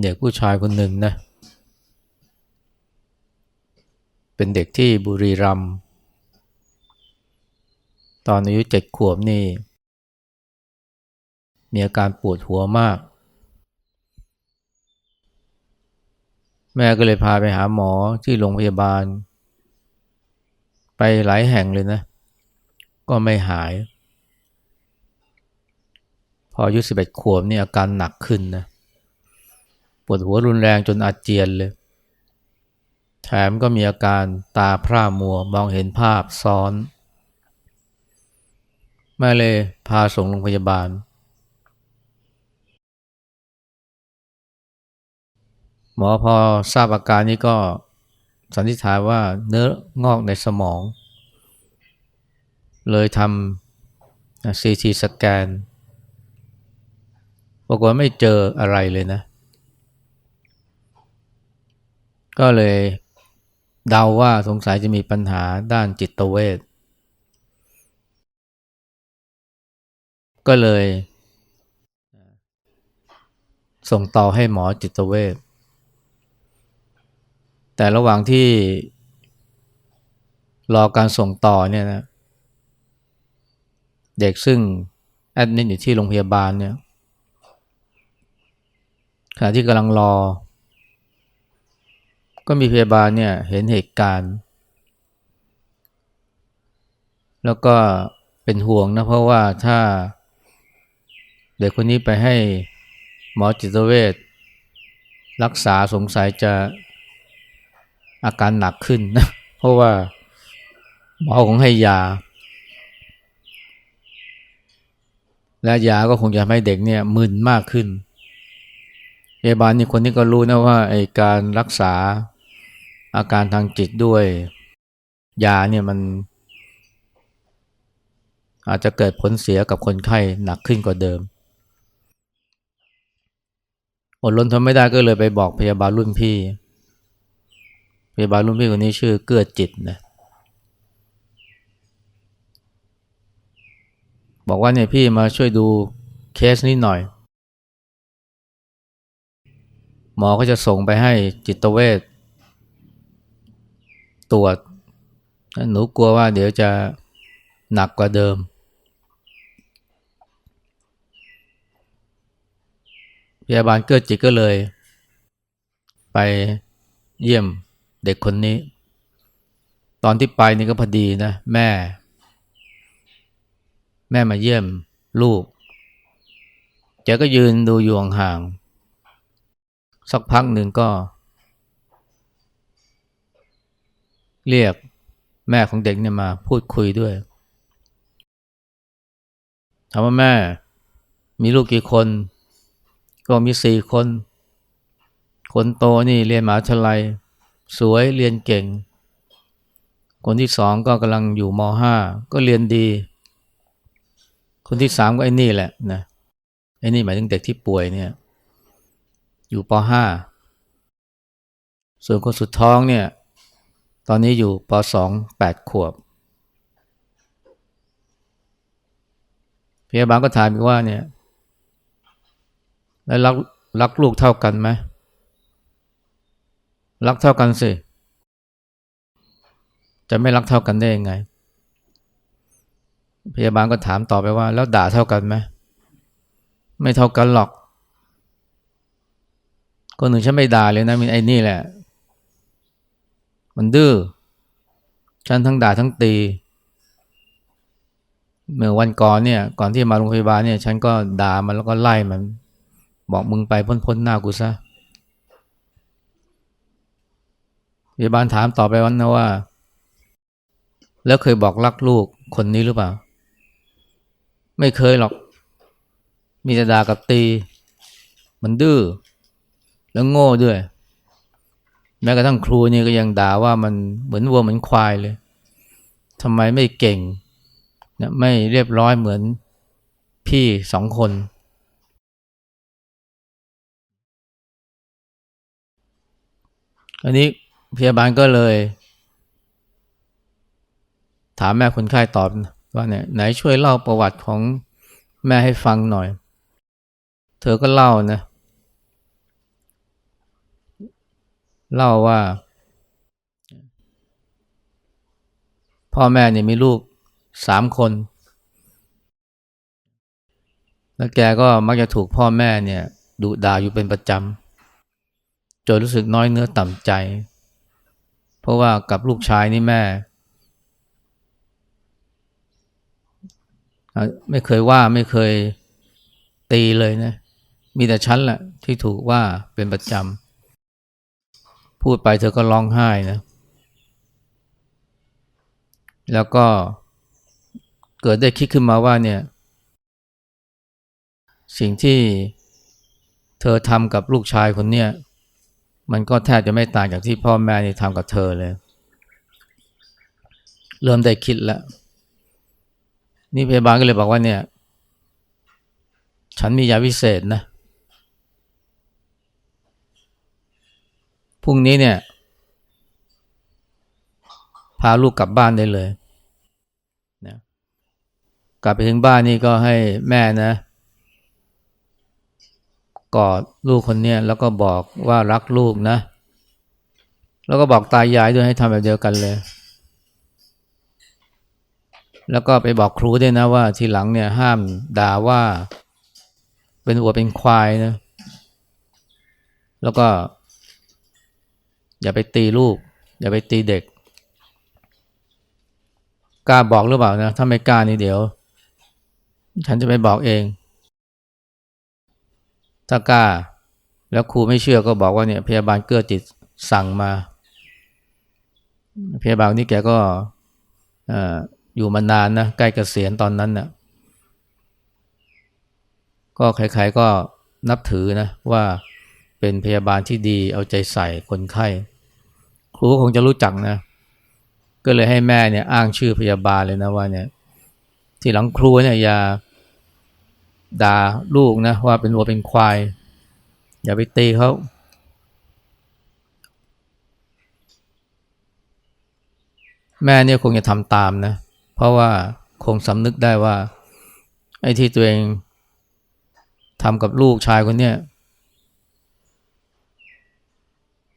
เด็กผู้ชายคนหนึ่งนะเป็นเด็กที่บุรีรัมย์ตอนอายุเจ็ดขวบนี่ มีอาการปวดหัวมาก แม่ก็เลยพาไปหาหมอที่โรงพยาบาล ไปหลายแห่งเลยนะ ก็ไม่หาย พออายุสิบเอ็ดขวบนี่อาการหนักขึ้นนะ ปวดหัวรุนแรงจนอาเจียนเลย แถมก็มีอาการตาพร่ามัวมองเห็นภาพซ้อน แม่เลยพาส่งโรงพยาบาล หมอพอทราบอาการนี้ก็สันนิษฐานว่าเนื้องอกในสมอง เลยทำซีทีสแกนปรากฏว่าไม่เจออะไรเลยนะ ก็เลยเดาว่าสงสัยจะมีปัญหาด้านจิตเวชก็เลยส่งต่อให้หมอจิตเวชแต่ระหว่างที่รอการส่งต่อเนี่ยนะ เด็กซึ่งแอดมิดอยู่ที่โรงพยาบาลเนี่ยขณะที่กำลังรอ ก็มีพยาบาลเนี่ยเห็นเหตุการณ์ แล้วก็เป็นห่วงนะเพราะว่าถ้าเด็กคนนี้ไปให้หมอจิตเวชรักษาสงสัยจะอาการหนักขึ้นนะเพราะว่าหมอคงให้ยา และยาก็คงจะทำให้เด็กเนี่ยมึนมากขึ้นพยาบาลนี่คนนี้ก็รู้นะว่าไอการรักษา อาการทางจิตด้วย ยาเนี่ยมัน อาจจะเกิดผลเสียกับคนไข้หนักขึ้นกว่าเดิม อดรนทนไม่ได้ก็เลยไปบอกพยาบาลรุ่นพี่ พยาบาลรุ่นพี่คนนี้ชื่อเกื้อจิตนะบอกว่าเนี่ยพี่มาช่วยดูเคสนี้หน่อย หมอก็จะส่งไปให้จิตเวช ตรวจหนูกลัวว่าเดี๋ยวจะหนักกว่าเดิม พยาบาลเกิดจิตก็เลย ไปเยี่ยมเด็กคนนี้ ตอนที่ไปนี่ก็พอดีนะแม่ แม่มาเยี่ยมลูกแกก็ยืนดูอยู่ห่างสักพักหนึ่งก็ เรียกแม่ของเด็กเนี่ยมาพูดคุยด้วยถามว่าแม่มีลูกกี่คน ก็มีสี่คน คนโตนี่เรียนมหาวิทยาลัย สวยเรียนเก่ง คนที่สองก็กำลังอยู่มห้าก็เรียนดี คนที่สามก็ไอ้นี่แหละนะไอ้นี่หมายถึงเด็กที่ป่วยเนี่ย อยู่ปห้าส่วนคนสุดท้องเนี่ย ตอนนี้อยู่ปสองแปดขวบ พยาบาลก็ถามอีกว่าเนี่ยแล้วรักรักลูกเท่ากันไหมรักเท่ากันสิ จะไม่รักเท่ากันได้ยังไง พยาบาลก็ถามต่อไปว่า แล้วด่าเท่ากันไหมไม่เท่ากันหรอกคนหนึ่งฉันไม่ด่าเลยนะมีไอ้นี่แหละ มันดื้อฉันทั้งด่าทั้งตี เมื่อวันก่อนเนี่ย ก่อนที่มาโรงพยาบาลเนี่ย ฉันก็ด่ามันแล้วก็ไล่มัน บอกมึงไปพ้นๆหน้ากูซะพยาบาลถามต่อไปวันนะว่า แล้วเคยบอกรักลูกคนนี้หรือเปล่า ไม่เคยหรอก มีแต่ด่ากับตี มันดื้อแล้วโง่ด้วย แม้กระทั่งครูนี่ก็ยังด่าว่ามันเหมือนวัวเหมือนควายเลยทำไมไม่เก่งนะไม่เรียบร้อยเหมือนพี่สองคน อันนี้พยาบาลก็เลย ถามแม่คนไข้ตอบว่าเนี่ยไหนช่วยเล่าประวัติของแม่ให้ฟังหน่อย เธอก็เล่านะ เล่าว่า พ่อแม่เนี่ยมีลูกสามคน แล้วแกก็มักจะถูกพ่อแม่เนี่ยดุด่าอยู่เป็นประจำจนรู้สึกน้อยเนื้อต่ำใจ เพราะว่ากับลูกชายนี่แม่ ไม่เคยว่าไม่เคยตีเลยนะ มีแต่ฉันแหละที่ถูกว่าเป็นประจำ พูดไปเธอก็ร้องไห้นะ แล้วก็เกิดได้คิดขึ้นมาว่าเนี่ย สิ่งที่เธอทำกับลูกชายคนเนี้ยมันก็แทบจะไม่ต่างจากที่พ่อแม่นี่ทำกับเธอเลย เริ่มได้คิดแล้ว นี่พยาบาลก็เลยบอกว่าเนี่ย ฉันมียาวิเศษนะ พรุ่งนี้เนี่ย พาลูกกลับบ้านได้เลยนะกลับไปถึงบ้านนี่ก็ให้แม่นะ กอดลูกคนเนี้ยแล้วก็บอกว่ารักลูกนะ แล้วก็บอกตายายด้วยให้ทำแบบเดียวกันเลย แล้วก็ไปบอกครูด้วยนะว่าทีหลังเนี่ยห้ามด่าว่าเป็นวัวเป็นควายนะ แล้วก็ อย่าไปตีลูก อย่าไปตีเด็กกล้าบอกหรือเปล่านะถ้าไม่กล้านี่เดี๋ยว ฉันจะไปบอกเอง ถ้ากล้า แล้วครูไม่เชื่อก็บอกว่าเนี่ย พยาบาลเกื้อจิตสั่งมา พยาบาลนี่แกก็อยู่มานานนะใกล้เกษียณตอนนั้นนะ่ะก็ใครๆก็นับถือนะว่าเป็นพยาบาลที่ดีเอาใจใส่คนไข้ ครูคงจะรู้จักนะ ก็เลยให้แม่เนี่ยอ้างชื่อพยาบาลเลยนะว่าเนี่ย ที่หลังครูเนี่ยอย่าด่าลูกนะว่าเป็นวัวเป็นควาย อย่าไปตีเขาแม่เนี่ยคงจะทำตามนะ เพราะว่าคงสำนึกได้ว่า ไอ้ที่ตัวเองทำกับลูกชายคนเนี้ย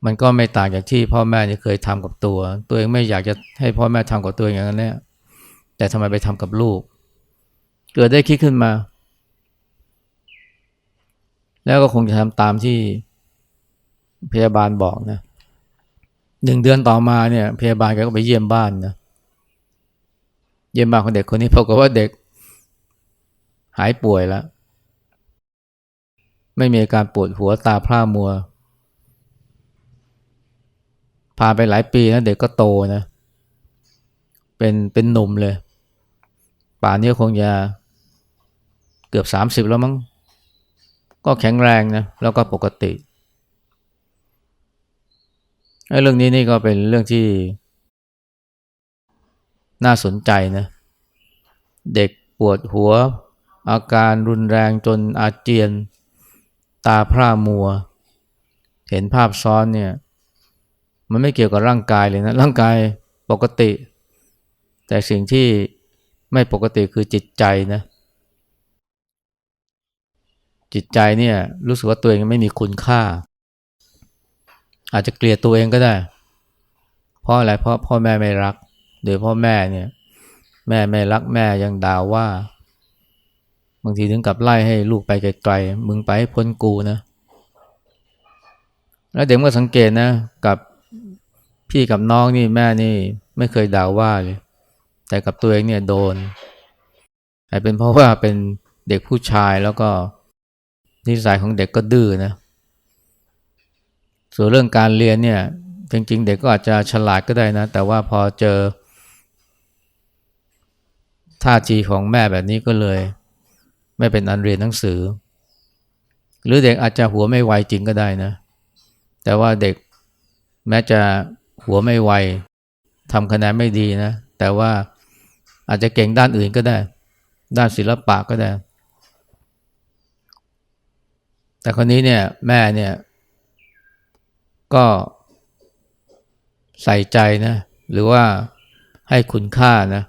มันก็ไม่ต่างจากที่พ่อแม่เนี่ยเคยทำกับตัว ตัวเองไม่อยากจะให้พ่อแม่ทำกับตัวอย่างนั้นเนี่ยแต่ทำไมไปทำกับลูก เกิดได้คิดขึ้นมา แล้วก็คงจะทำตามที่พยาบาลบอกนะหนึ่งเดือนต่อมาเนี่ย พยาบาลกก็ไปเยี่ยมบ้านนะเยี่ยมบ้านของเด็กคนนี้พบกับว่าเด็ก หายป่วยแล้ว ไม่มีอาการปวดหัวตาพร่ามัว พาไปหลายปีนะเด็กก็โตนะ เป็นเป็นหนุ่มเลย ป่านนี้คงจะเกือบสามสิบแล้วมั้ง ก็แข็งแรงนะ แล้วก็ปกติไอ้เรื่องนี้นี่ก็เป็นเรื่องที่ น่าสนใจนะ เด็กปวดหัว อาการรุนแรงจนอาเจียน ตาพร่ามัว เห็นภาพซ้อนเนี่ย มันไม่เกี่ยวกับร่างกายเลยนะ ร่างกายปกติ แต่สิ่งที่ไม่ปกติคือจิตใจนะ จิตใจเนี่ยรู้สึกว่าตัวเองไม่มีคุณค่า อาจจะเกลียดตัวเองก็ได้ เพราะอะไร เพราะพ่อแม่ไม่รักโดยพ่อแม่เนี่ย แม่ไม่รักแม่ยังด่าว่า บางทีถึงกับไล่ให้ลูกไปไกลๆมึงไปให้พ้นกูนะแล้วเด็กก็สังเกตนะกับ พี่กับน้องนี่แม่นี่ไม่เคยด่าว่าเลย แต่กับตัวเองเนี่ยโดนอาจเป็นเพราะว่าเป็นเด็กผู้ชายแล้วก็นิสัยของเด็กก็ดื้อนะ ส่วนเรื่องการเรียนเนี่ย จริงๆ เด็กก็อาจจะฉลาดก็ได้นะ แต่ว่าพอเจอ ท่าทีของแม่แบบนี้ก็เลย ไม่เป็นอันเรียนหนังสือ หรือเด็กอาจจะหัวไม่ไวจริงก็ได้นะ แต่ว่าเด็กแม้จะ หัวไม่ไวทำคะแนนไม่ดีนะ แต่ว่าอาจจะเก่งด้านอื่นก็ได้ ด้านศิลปะก็ได้ แต่คนนี้เนี่ยแม่เนี่ย ก็ใส่ใจนะ หรือว่าให้คุณค่านะ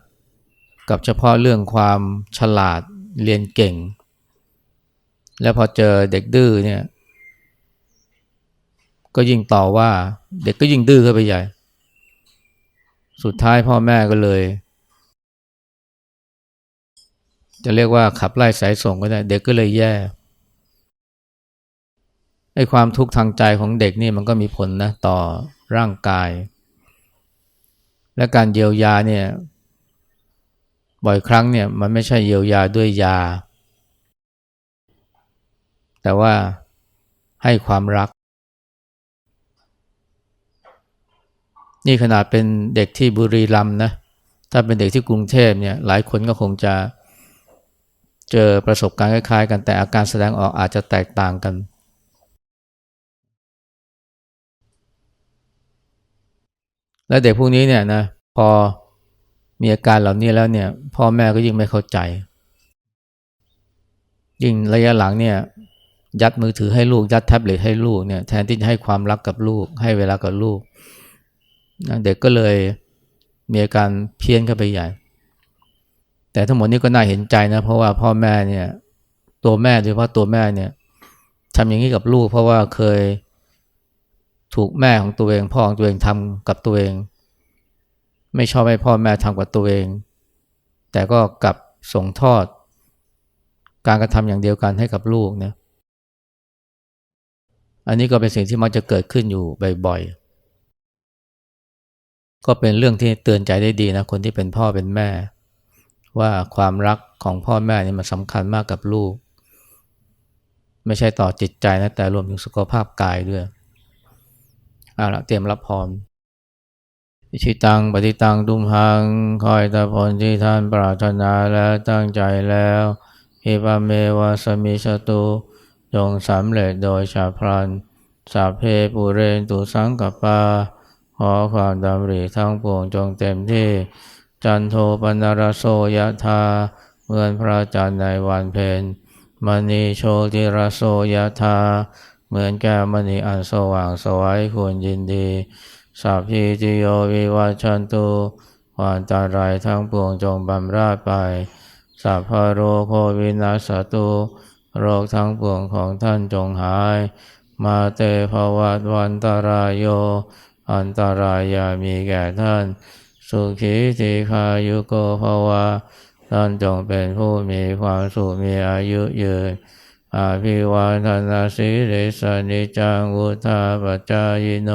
กับเฉพาะเรื่องความฉลาดเรียนเก่ง แล้วพอเจอเด็กดื้อเนี่ย ก็ยิ่งต่อว่า เด็กก็ยิ่งดื้อขึ้นไปใหญ่ สุดท้ายพ่อแม่ก็เลย จะเรียกว่าขับไล่สายส่งก็ได้ เด็กก็เลยแย่ไอ้ความทุกข์ทางใจของเด็กนี่มันก็มีผลนะต่อร่างกาย และการเยียวยาเนี่ยบ่อยครั้งเนี่ยมันไม่ใช่เยียวยาด้วยยา แต่ว่าให้ความรัก นี่ขนาดเป็นเด็กที่บุรีรัมย์นะถ้าเป็นเด็กที่กรุงเทพเนี่ยหลายคนก็คงจะเจอประสบการณ์คล้ายๆ กันแต่อาการแสดงออกอาจจะแตกต่างกัน และเด็กพวกนี้เนี่ยนะพอมีอาการเหล่านี้แล้วเนี่ยพ่อแม่ก็ยิ่งไม่เข้าใจ ยิ่งระยะหลังเนี่ยยัดมือถือให้ลูกยัดแท็บเล็ตให้ลูกเนี่ยแทนที่จะให้ความรักกับลูก ให้เวลากับลูก เด็กก็เลยมีอาการเพี้ยนเข้าไปใหญ่ แต่ทั้งหมดนี้ก็น่าเห็นใจนะ เพราะว่าพ่อแม่เนี่ยตัวแม่โดยเฉพาะตัวแม่เนี่ยทำอย่างนี้กับลูกเพราะว่าเคยถูกแม่ของตัวเอง พ่อของตัวเองทำกับตัวเอง ไม่ชอบให้พ่อแม่ทำกับตัวเอง แต่ก็กลับส่งทอด การกระทำอย่างเดียวกันให้กับลูกนะอันนี้ก็เป็นสิ่งที่มักจะเกิดขึ้นอยู่บ่อยๆ ก็เป็นเรื่องที่เตือนใจได้ดีนะคนที่เป็นพ่อเป็นแม่ ว่าความรักของพ่อแม่นี่มันสำคัญมากกับลูก ไม่ใช่ต่อจิตใจนะแต่รวมถึงสุขภาพกายด้วยเอาละเตรียมรับพรอิชิตังปฏิตังดุมหังคอยตะผลที่ท่านปรารถนาแล้วตั้งใจแล้วฮิปะเมวะสมิชตุจงสำเร็จโดยชาพลันสัพเพปุเรนตุสังกปา ขอความดำริทั้งปวงจงเต็มที่ จันโทปนรโสยธาเหมือนพระจันทร์ในวันเพ็ญมณีโชติรโสยธาเหมือนแก้วมณีอันสว่างสวัยควรยินดีสัพพิติโยวิวัชันตุความตารายทั้งปวงจงบำราดไปสัพพะโรโควินาสตุโรคทั้งปวงของท่านจงหาย มาเตภวัตวันตรายโย อันตรายามีแก่ท่าน สุขีทีคายุโกภวะท่านจงเป็นผู้มีความสุขมีอายุยืนอาภิวาทนาสิริสนิจังวุธาปจายโน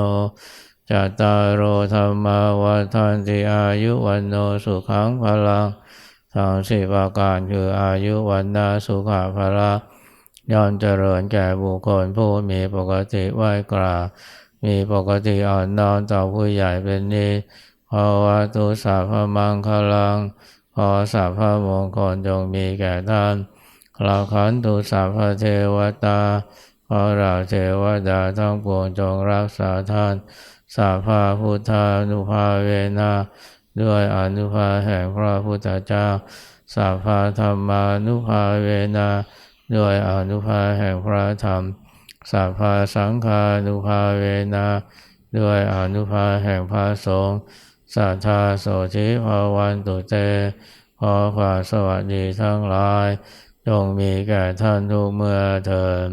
จตารโอธรรมาวัฏันติอายุวันโนสุขังพลังทั้งสี่ประการคืออายุวันนาสุขภาละย่อมเจริญแก่บุคคลผู้มีปกติไหวกรา มีปกติอ่อนน้อมต่อผู้ใหญ่เป็นนิภาวะตุสัพพมังคลังขอสัพมงคลจงมีแก่ท่านลาขันตุสัพเทวตาขอเราเทวดาทั้งปวงจงรักษาท่านสัพาพุทธานุภาเวนะด้วยอนุภาแห่งพระพุทธเจ้าสัพพาธรรมานุภาเวนะด้วยอนุภาแห่งพระธรรม สัพพาสังคานุภาเวนาด้วยอนุภาแห่งพระสงฆ์สัทธาโสธิภาวันตุเต ขอความสวัสดีทั้งหลาย จงมีแก่ท่านทุกเมื่อเทิน